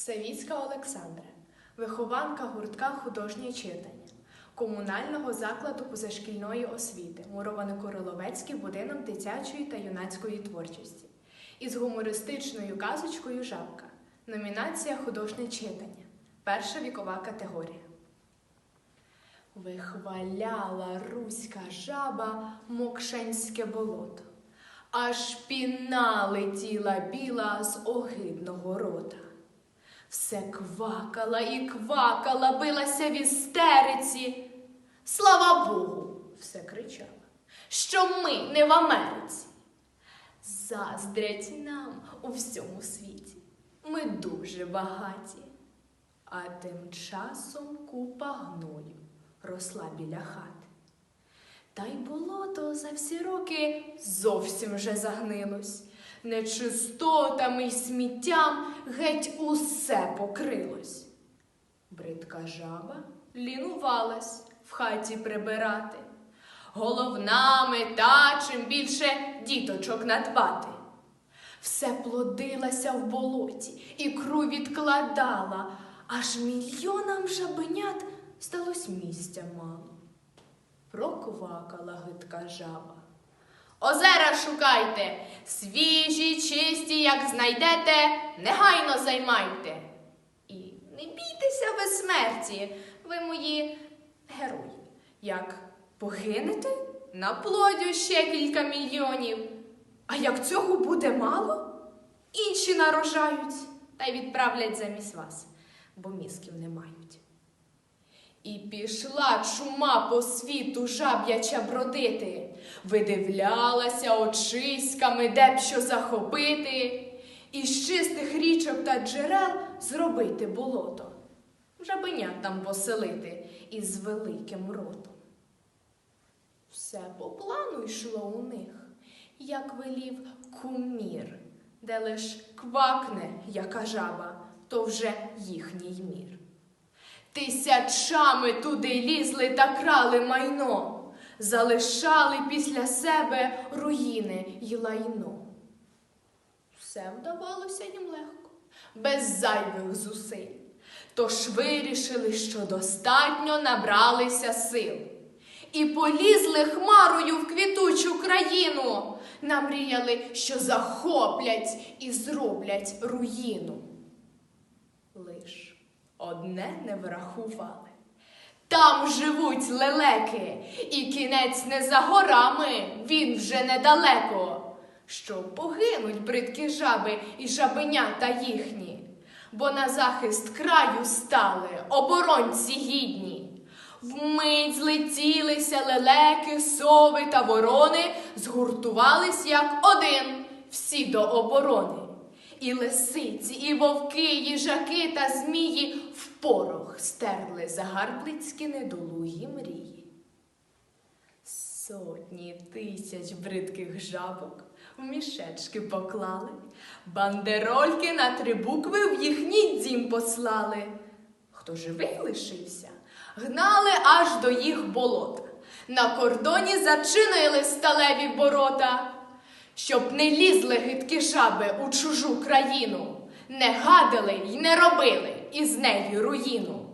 Савіцька Олександра, вихованка гуртка художнє читання, комунального закладу позашкільної освіти, Муровано-Короловецький будинок дитячої та юнацької творчості, із гумористичною казочкою Жабка. Номінація художнє читання. Перша вікова категорія. Вихваляла руська жаба мокшенське болото, аж піна летіла біла з огидного рота. Все квакала і квакала, билася в істериці. Слава Богу, все кричала, що ми не в Америці. Заздрять нам у всьому світі. Ми дуже багаті. А тим часом купа гною росла біля хати. Та й болото за всі роки зовсім вже загнилось. Нечистотами й сміттям геть усе покрилось. Бридка жаба лінувалась в хаті прибирати. Головна мета чим більше діточок надбати. Все плодилася в болоті, ікру відкладала, аж мільйонам жабенят здалось місця мало. Проквакала гидка жаба. Озера шукайте, свіжі, чисті, як знайдете, негайно займайте. І не бійтеся ви смерті, ви мої герої. Як погинете, наплодю ще кілька мільйонів. А як цього буде мало, інші нарожають та й відправлять замість вас, бо мізків не мають. І пішла чума по світу жаб'яча бродити, видивлялася очиськами, де б що захопити, із чистих річок та джерел зробити болото, жабенят там поселити із великим ротом. Все по плану йшло у них, як велів кумір, де лиш квакне, яка жаба, то вже їхній мір. Тисячами туди лізли та крали майно, залишали після себе руїни й лайно. Все вдавалося їм легко, без зайвих зусиль. Тож вирішили, що достатньо набралися сил. І полізли хмарою в квітучу країну, намріяли, що захоплять і зроблять руїну. Лиш одне не врахували. Там живуть лелеки, і кінець не за горами, він вже недалеко. Що погинуть бридкі жаби і жабенята їхні, бо на захист краю стали оборонці гідні. Вмить злетілися лелеки, сови та ворони, згуртувались як один, всі до оборони. І лисиці, і вовки, їжаки та змії порох стерли загарбницькі недолугі мрії. Сотні тисяч бридких жабок в мішечки поклали, бандерольки на три букви в їхній дім послали. Хто живий лишився, гнали аж до їх болота. На кордоні зачинили сталеві борота, щоб не лізли гидкі жаби у чужу країну, не гадили й не робили із з неї руїну.